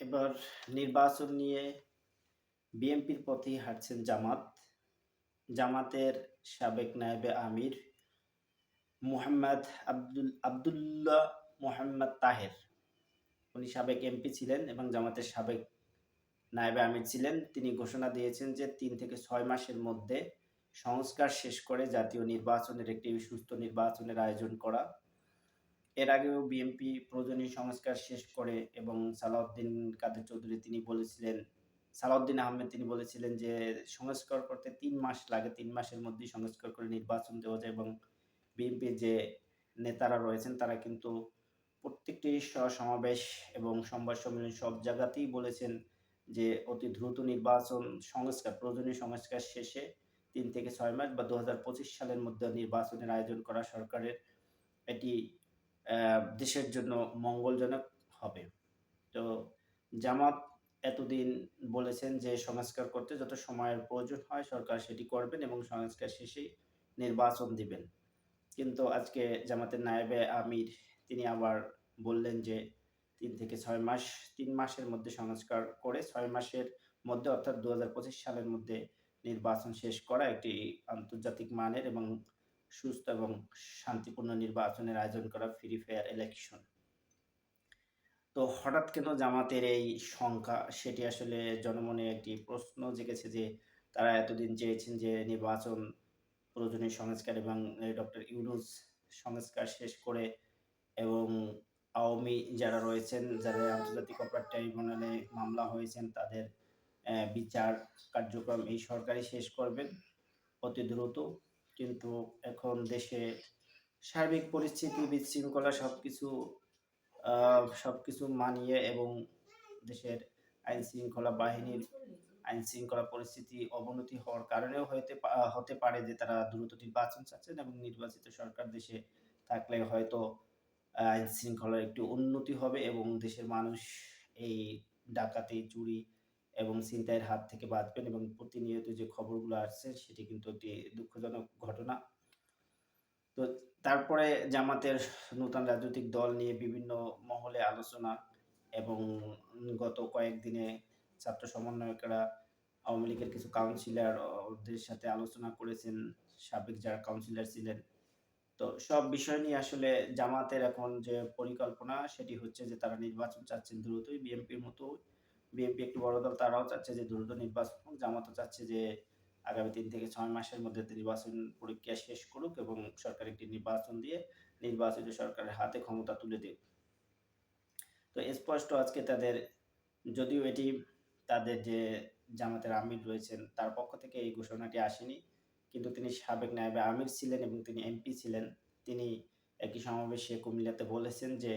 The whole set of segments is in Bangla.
এবার নির্বাচন নিয়ে বিএনপির পথেই হাঁটছেন জামাত। জামাতের সাবেক নায়েবে আমির মুহাম্মদ আব্দুল, আবদুল্লাহ মোহাম্মদ তাহের। উনি সাবেক এমপি ছিলেন এবং জামাতের সাবেক নায়েবে আমির ছিলেন। তিনি ঘোষণা দিয়েছেন যে তিন থেকে ছয় মাসের মধ্যে সংস্কার শেষ করে জাতীয় নির্বাচনের একটি সুস্থ নির্বাচনের আয়োজন করা এর আগেও বিএনপি প্রয়োজনীয় সংস্কার শেষ করে এবং সালাউদ্দিন কাদের চৌধুরী তিনি বলেছিলেন, সালাউদ্দিন আহমেদ তিনি বলেছিলেন যে সংস্কার করতে তিন মাস লাগে, তিন মাসের মধ্যেই সংস্কার করে নির্বাচন দেওয়া যায় এবং বিএনপির যে নেতারা রয়েছেন তারা কিন্তু প্রত্যেকটি সমাবেশ এবং সংবাদ সম্মেলন সব জায়গাতেই বলেছেন যে অতি দ্রুত নির্বাচন সংস্কার, প্রয়োজনীয় সংস্কার শেষে তিন থেকে ছয় মাস বা দু হাজার পঁচিশ সালের মধ্যে নির্বাচনের আয়োজন করা সরকারের এটি দেশের জন্য মঙ্গলজনক হবে। তো জামাত এতদিন বলেছেন যে সংস্কার করতে যত সময়ের প্রয়োজন হয় সরকার সেটি করবেন এবং সংস্কার শেষে নির্বাচন দিবেন। কিন্তু আজকে জামাতের নায়েবে আমির, তিনি আবার বললেন যে তিন থেকে ছয় মাস, তিন মাসের মধ্যে সংস্কার করে ছয় মাসের মধ্যে অর্থাৎ দু হাজার পঁচিশ সালের মধ্যে নির্বাচন শেষ করা একটি আন্তর্জাতিক মানের এবং সুস্থ এবং শান্তিপূর্ণ নির্বাচনের আয়োজন করা ফ্রি ফেয়ার ইলেকশন তো হঠাৎ কেন জামাতের এই সংখ্যা সেটি আসলে জনমনে একটি প্রশ্ন জেগেছে যে তারা এতদিন চেয়েছেন যে নির্বাচন প্রয়োজনীয় সংস্কার এবং ডক্টর ইউনুস সংস্কার শেষ করে এবং আওয়ামী যারা রয়েছেন, যারা আন্তর্জাতিক অপরাধ ট্রাইব্যুনালে মামলা হয়েছেন, তাদের বিচার কার্যক্রম এই সরকারই শেষ করবেন অতি দ্রুত। কিন্তু এখন দেশে সার্বিক পরিস্থিতি, বিশৃঙ্খলা সব কিছু সব কিছু মানিয়ে এবং দেশের আইন শৃঙ্খলা বাহিনীর আইন শৃঙ্খলা পরিস্থিতি অবনতি হওয়ার কারণেও হতে হতে পারে যে তারা দ্রুত নির্বাচন চাচ্ছেন এবং নির্বাচিত সরকার দেশে থাকলে হয়তো আইন শৃঙ্খলার একটু উন্নতি হবে এবং দেশের মানুষ এই ডাকাতি, চুরি এবং ছিনতাইয়ের হাত থেকে বাঁচবেন এবং প্রতিনিয়ত যে খবরগুলো আসছে, সেটি কিন্তু একটি দুঃখজনক ঘটনা। তো তারপরে জামাতের নতুন রাজনৈতিক দল নিয়ে বিভিন্ন মহলে আলোচনা এবং গত কয়েকদিনে ছাত্র সমন্বয়করা, আওয়ামী লীগের কিছু কাউন্সিলর ওদের সাথে আলোচনা করেছেন, সাবেক যারা কাউন্সিলর ছিলেন। তো সব বিষয় নিয়ে আসলে জামাতের এখন যে পরিকল্পনা, সেটি হচ্ছে যে তারা নির্বাচন চাচ্ছেন দ্রুতই, বিএনপির মতো বিএনপি একটি বড় দল, তারাও চাচ্ছে যে দ্রুত নির্বাচন হোক। জামাতও চাচ্ছে যে আগামী তিন থেকে ছয় মাসের মধ্যে নির্বাচন প্রক্রিয়া শেষ করুক এবং সরকার একটি নির্বাচন দিয়ে নির্বাচিত সরকারের হাতে ক্ষমতা তুলে দিক। তো স্পষ্ট আজকে তাদের, যদিও এটি তাদের যে জামাতের আমির রয়েছেন, তার পক্ষ থেকে এই ঘোষণাটি আসেনি। কিন্তু তিনি সাবেক নায়েবে আমির ছিলেন এবং তিনি এমপি ছিলেন। তিনি একই সমাবেশে কুমিল্লাতে বলেছেন যে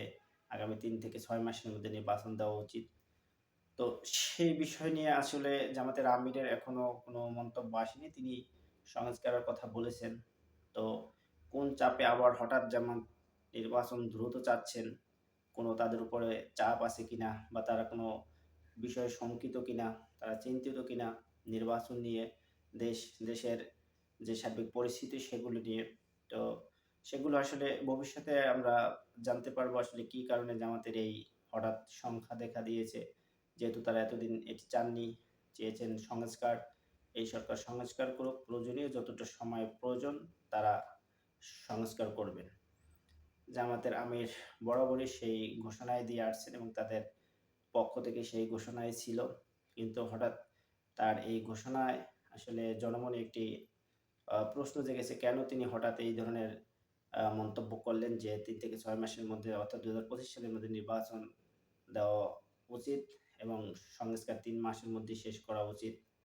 আগামী তিন থেকে ছয় মাসের মধ্যে নির্বাচন দেওয়া উচিত। তো সেই বিষয় নিয়ে আসলে জামাতের আমিরের এখনও কোনো মন্তব্য আসেনি। তিনি সংস্কারের কথা বলেছেন। তো কোন চাপে আবার হঠাৎ যেমন নির্বাচন দ্রুত চাচ্ছেন? কোনো তাদের উপরে চাপ আছে কিনা? বা তারা কোনো বিষয়ে শঙ্কিত কিনা? তারা চিন্তিত কিনা? নির্বাচন নিয়ে দেশ, দেশের যে সার্বিক পরিস্থিতি সেগুলো নিয়ে। তো সেগুলো আসলে ভবিষ্যতে আমরা জানতে পারব আসলে কি কারণে জামাতের এই হঠাৎ সংখ্যা দেখা দিয়েছে। যেহেতু তারা এতদিন এটি চাননি, চেয়েছেন সংস্কার, এই সরকার সংস্কার করুক, প্রয়োজনীয় যতটা সময় প্রয়োজন তারা সংস্কার করবেন। জামাতের আমির বরাবরই সেই ঘোষণায় দিয়ে আসছেন এবং তাদের পক্ষ থেকে সেই ঘোষণায় ছিল। কিন্তু হঠাৎ তার এই ঘোষণায় আসলে জনমনে একটি প্রশ্ন জেগেছে, কেন তিনি হঠাৎ এই ধরনের মন্তব্য করলেন যে তিন থেকে ছয় মাসের মধ্যে অর্থাৎ দু হাজার পঁচিশ সালের মধ্যে নির্বাচন দেওয়া উচিত? এবং সংস্কার তিন মাসের মধ্যে শেষ করা উচিত।